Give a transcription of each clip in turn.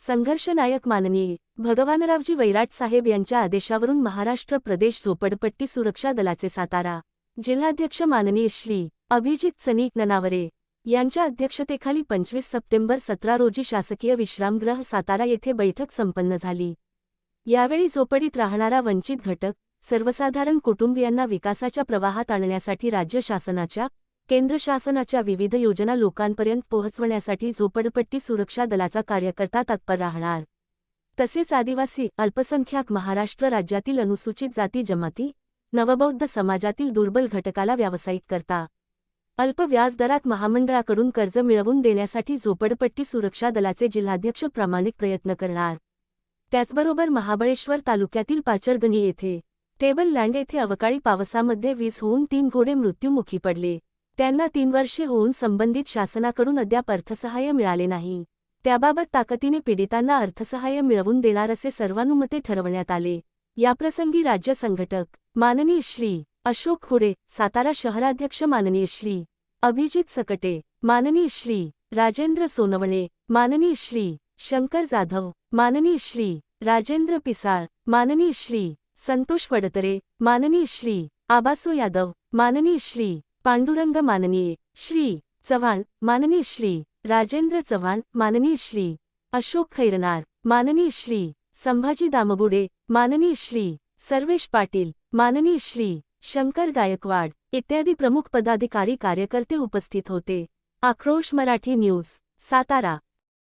संघर्षनायक माननीय भगवानरावजी वैराट साहेब यांच्या आदेशावरून महाराष्ट्र प्रदेश झोपडपट्टी सुरक्षा दलाचे सातारा जिल्हाध्यक्ष माननीय श्री अभिजित सनीक ननावरे यांच्या अध्यक्षतेखाली पंचवीस सप्टेंबर सतरा रोजी शासकीय विश्रामगृह सातारा येथे बैठक संपन्न झाली. यावेळी झोपडीत राहणारा वंचित घटक सर्वसाधारण कुटुंबियांना विकासाच्या प्रवाहात आणण्यासाठी राज्य शासनाच्या केंद्र शासनाच्या विविध योजना लोकांपर्यंत पोहोचवण्यासाठी झोपडपट्टी सुरक्षा दलाचा कार्यकर्ता तत्पर राहणार. तसेच आदिवासी अल्पसंख्याक महाराष्ट्र राज्यातील अनुसूचित जाती जमाती नवबौद्ध समाजातील दुर्बल घटकाला व्यावसायिक करता. अल्प व्याजदरात महामंडळाकडून कर्ज मिळवून देण्यासाठी झोपडपट्टी सुरक्षा दलाचे जिल्हाध्यक्ष प्रामाणिक प्रयत्न करणार. त्याचबरोबर महाबळेश्वर तालुक्यातील पाचरगणी येथे टेबल लँड येथे अवकाळी पावसामध्ये वीज होऊन तीन घोडे मृत्यूमुखी पडले. त्यांना तीन वर्षे होऊन संबंधित शासनाकडून अद्याप अर्थसहाय्य मिळाले नाही. त्याबाबत ताकदीने पीडितांना अर्थसहाय्य मिळवून देणार असे सर्वानुमते ठरवण्यात आले. याप्रसंगी राज्य संघटक माननीय श्री अशोक खुडे सातारा शहराध्यक्ष माननीय श्री अभिजित सकटे माननीय श्री राजेंद्र सोनवणे माननीय श्री शंकर जाधव माननीय श्री राजेंद्र पिसाळ माननीय श्री संतोष वडतरे माननीय श्री आबासो यादव माननीय श्री पांडुरंग माननीय श्री चव्हाण माननीय श्री राजेंद्र चव्हाण माननीय श्री अशोक खैरनार माननीय श्री संभाजी दामबुडे माननीय श्री सर्वेश पाटील माननीय श्री शंकर गायकवाड इत्यादी प्रमुख पदाधिकारी कार्यकर्ते उपस्थित होते. आक्रोश मराठी न्यूज सातारा.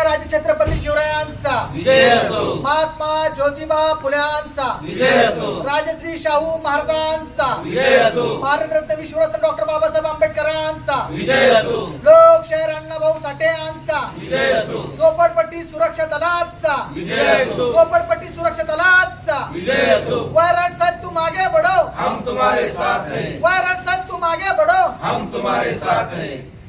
राजे छत्रपती शिवरायांचा विजय असो. महात्मा ज्योतिबा फुल्यांचा विजय असो. राजश्री शाहू महाराजांचा. विजय असो. भारतरत्न विश्वरत्न डॉक्टर बाबासाहेब आंबेडकरांचा. विजय असो. लोकशाहीर अण्णाभाऊ साठे यांचा विजय असो. झोपडपट्टी सुरक्षा दलाचा. विजय असो. झोपडपट्टी सुरक्षा दलाचा. विजय असो. वैराट साहेब तू मागे बढ़ो. हम तुम्हारे साथ हैं. वैराट साहेब तू मागे बढ़ो. हम तुम्हारे साथ हैं.